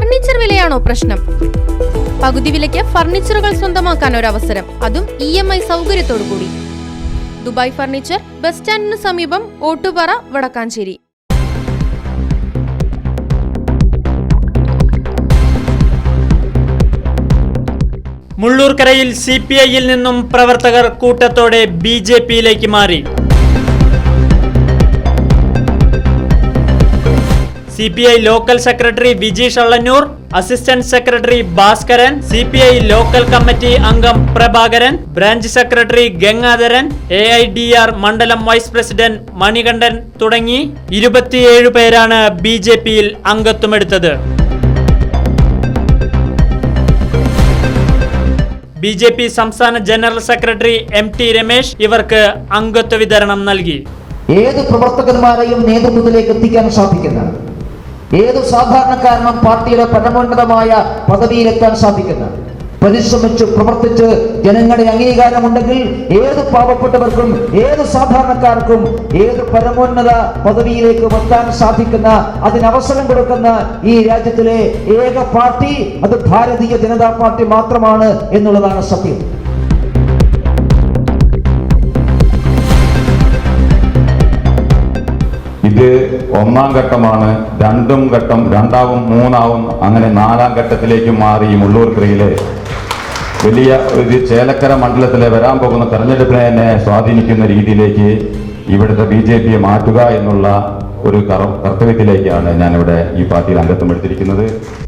Furniture വിലയാണോ പ്രശ്നം? പകുതി വിലയ്ക്ക് ഫർണിച്ചറുകൾ സ്വന്തമാക്കാൻ ഒരു അവസരം അതും ഇ എം ഐ സൗകര്യത്തോടു കൂടി ദുബായ് ഫർണിച്ചർ ബസ് സ്റ്റാൻഡിന് സമീപം ഓട്ടുപാറ വടക്കാഞ്ചേരി. മുള്ളൂർക്കരയിൽ സി പി ഐയിൽ നിന്നും പ്രവർത്തകർ കൂട്ടത്തോടെ ബി ജെ പിയിലേക്ക് മാറി. C P I local secretary Viji Allannoor assistant secretary Bhaskaran C P I local committee അംഗം Prabhakaran branch secretary Gangadharan A I D R മണ്ഡലം വൈസ് പ്രസിഡന്റ് മണികണ്ഠൻ തുടങ്ങി ഇരുപത്തിയേഴ് പേരാണ് ബി ജെ പിയിൽ അംഗത്വമെടുത്തത്. ബി ജെ പി സംസ്ഥാന general secretary M T Ramesh ഇവർക്ക് അംഗത്വ വിതരണം നൽകി. ഏത് പ്രവർത്തകന്മാരെയും നേതൃത്വത്തിലേക്ക് എത്തിക്കാൻ സാധിക്കുന്ന ഏത് സാധാരണക്കാരനും പാർട്ടിയുടെ പരമോന്നതമായ പദവിയിലെത്താൻ സാധിക്കുന്ന. പരിശ്രമിച്ച് പ്രവർത്തിച്ച് ജനങ്ങളുടെ അംഗീകാരമുണ്ടെങ്കിൽ ഏത് പാവപ്പെട്ടവർക്കും ഏത് സാധാരണക്കാർക്കും ഏത് പരമോന്നത പദവിയിലേക്ക് എത്താൻ സാധിക്കുന്ന അതിനവസരം കൊടുക്കുന്ന ഈ രാജ്യത്തിലെ ഏക പാർട്ടി അത് ഭാരതീയ ജനതാ പാർട്ടി മാത്രമാണ് എന്നുള്ളതാണ് സത്യം. ഒന്നാം ഘട്ടമാണ് രണ്ടും ഘട്ടം രണ്ടാവും മൂന്നാവും അങ്ങനെ നാലാം ഘട്ടത്തിലേക്ക് മാറി ഈ മുള്ളൂർക്കരയിലെ വലിയ ഒരു ചേലക്കര മണ്ഡലത്തിലെ വരാൻ പോകുന്ന തെരഞ്ഞെടുപ്പിനെ തന്നെ സ്വാധീനിക്കുന്ന രീതിയിലേക്ക് ഇവിടുത്തെ ബി ജെ പിയെ മാറ്റുക എന്നുള്ള ഒരു കർ- കർത്തവ്യത്തിലേക്കാണ് ഞാനിവിടെ ഈ പാർട്ടിയിൽ അംഗത്വം എടുത്തിരിക്കുന്നത്.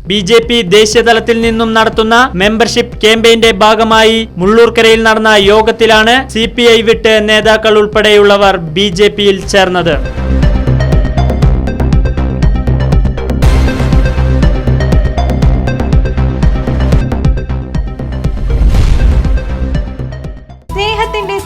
ബി ജെ പി ദേശീയതലത്തിൽ നിന്നും നടത്തുന്ന മെമ്പർഷിപ്പ് ക്യാമ്പയിന്റെ ഭാഗമായി മുള്ളൂർക്കരയിൽ നടന്ന യോഗത്തിലാണ് സി പി ഐ വിട്ട് നേതാക്കൾ ഉൾപ്പെടെയുള്ളവർ ബി ജെ പിയിൽ ചേർന്നത്.